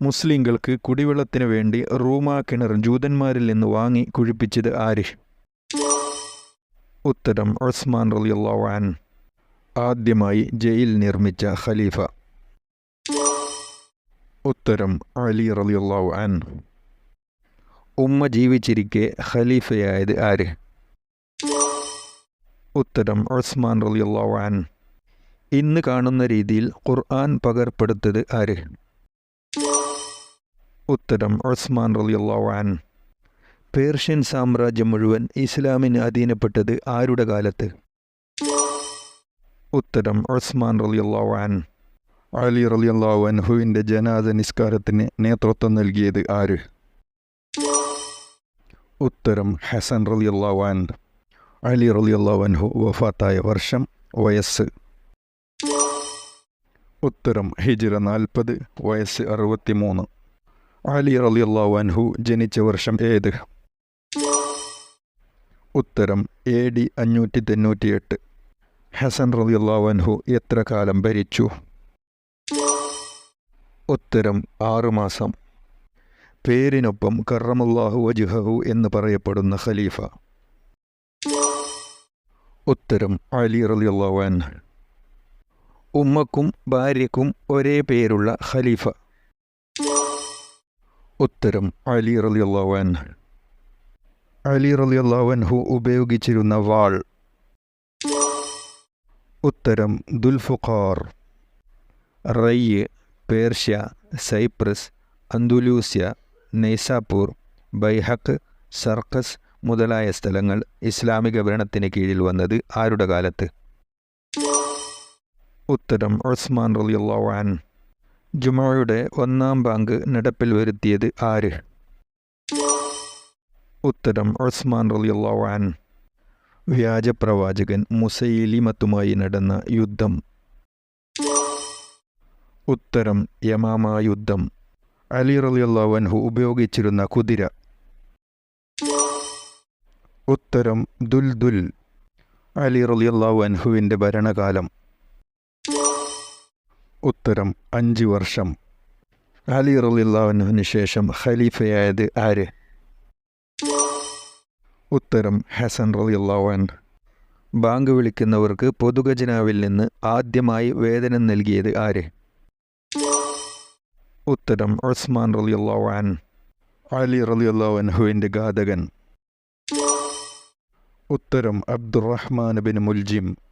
മുസ്ലിങ്ങൾക്ക് കുടിവെള്ളത്തിന് വേണ്ടി റൂമാ കിണർ ജൂതന്മാരിൽ നിന്ന് വാങ്ങി കുഴിപ്പിച്ചത് ആര് ഉത്തരം ഉസ്മാൻ അൻ ആദ്യമായി ജയിൽ നിർമ്മിച്ച ഖലീഫ. ഉത്തരം അലി റളിയല്ലാഹു അൻ ഉമ്മ ജീവിച്ചിരിക്കെ ഖലീഫയായത് ആര് ഉത്തരം ഉസ്മാൻ റളിയല്ലാഹു അൻ ഇന്ന് കാണുന്ന രീതിയിൽ ഖുർആൻ പകർപ്പെടുത്തത് ആര് ഉത്തരം ഉസ്മാൻ അൻ പേർഷ്യൻ സാമ്രാജ്യം മുഴുവൻ ഇസ്ലാമിന് അധീനപ്പെട്ടത് ആരുടെ കാലത്ത്? ഉത്തരം ഉസ്മാൻ അൻ അലി റളിയല്ലാഹു അൻഹുവിന്റെ ജനാദ നിസ്കാരത്തിന് നേതൃത്വം നൽകിയത് ആര്? ഉത്തരം ഹസൻ റളിയല്ലാഹു അൻ അലി റളിയല്ലാഹു അൻഹു വഫാത്തായ വർഷം വയസ്സ്. ഉത്തരം ഹിജിറ നാൽപ്പത് വയസ്സ് അറുപത്തിമൂന്ന്. അലി റളിയല്ലാഹു അൻഹു ജനിച്ച വർഷം ഏത്? ഉത്തരം എ ഡി അഞ്ഞൂറ്റി തൊണ്ണൂറ്റിയെട്ട് ഹസൻ റളിയല്ലാഹു അൻഹു എത്ര കാലം ഭരിച്ചു? ഉത്തരം ആറുമാസം പേരിനൊപ്പം കറമുല്ലാഹു വജുഹു എന്ന് പറയപ്പെടുന്ന ഖലീഫ. ഉത്തരം അലി റളിയല്ലാഹു അൻഹു. ഉമ്മക്കും ഭാര്യക്കും ഒരേ പേരുള്ള ഖലീഫ. ഉത്തരം അലി അൻഹു. അലി റളിയല്ലാഹു അൻഹു ഉപയോഗിച്ചിരുന്ന വാൾ. ഉത്തരം Dulfuqar. Rey Persia Cyprus Andalusia Nishapur Bayhaq Sarakhs മുതലായ സ്ഥലങ്ങൾ ഇസ്ലാമിക ഭരണത്തിന് കീഴിൽ വന്നത് ആരുടെ കാലത്ത്? ഉത്തരം ഉസ്മാൻ അൻ ജുമയുടെ ഒന്നാം ബാങ്ക് നടപ്പിൽ വരുത്തിയത് ആര്? ഉത്തരം ഉസ്മാൻ റലിയുള്ളവാൻ വ്യാജപ്രവാചകൻ മുസൈലിമത്തുമായി നടന്ന യുദ്ധം. ഉത്തരം യമാമ യുദ്ധം. അലി അൻഹു ഉപയോഗിച്ചിരുന്ന കുതിര. ഉത്തരം ദുൽദുൽ. അലി റലിയുള്ളവൻഹുവിന്റെ ഭരണകാലം. ഉത്തരം അഞ്ച് വർഷം. അലി റളിയല്ലാഹുവിന് ശേഷം ഖലീഫയായത് ആര്? ഉത്തരം ഹസൻ റളിയല്ലാഹു ബാങ്ക് വിളിക്കുന്നവർക്ക് പൊതുഖജനാവിൽ നിന്ന് ആദ്യമായി വേതനം നൽകിയത് ആര്? ഉത്തരം ഉസ്മാൻ അൻ അലി റളിയല്ലാഹു അൻഹുവിന്റെ ഘാതകൻ. ഉത്തരം അബ്ദുറഹ്മാൻ ബിൻ മുൽജിം.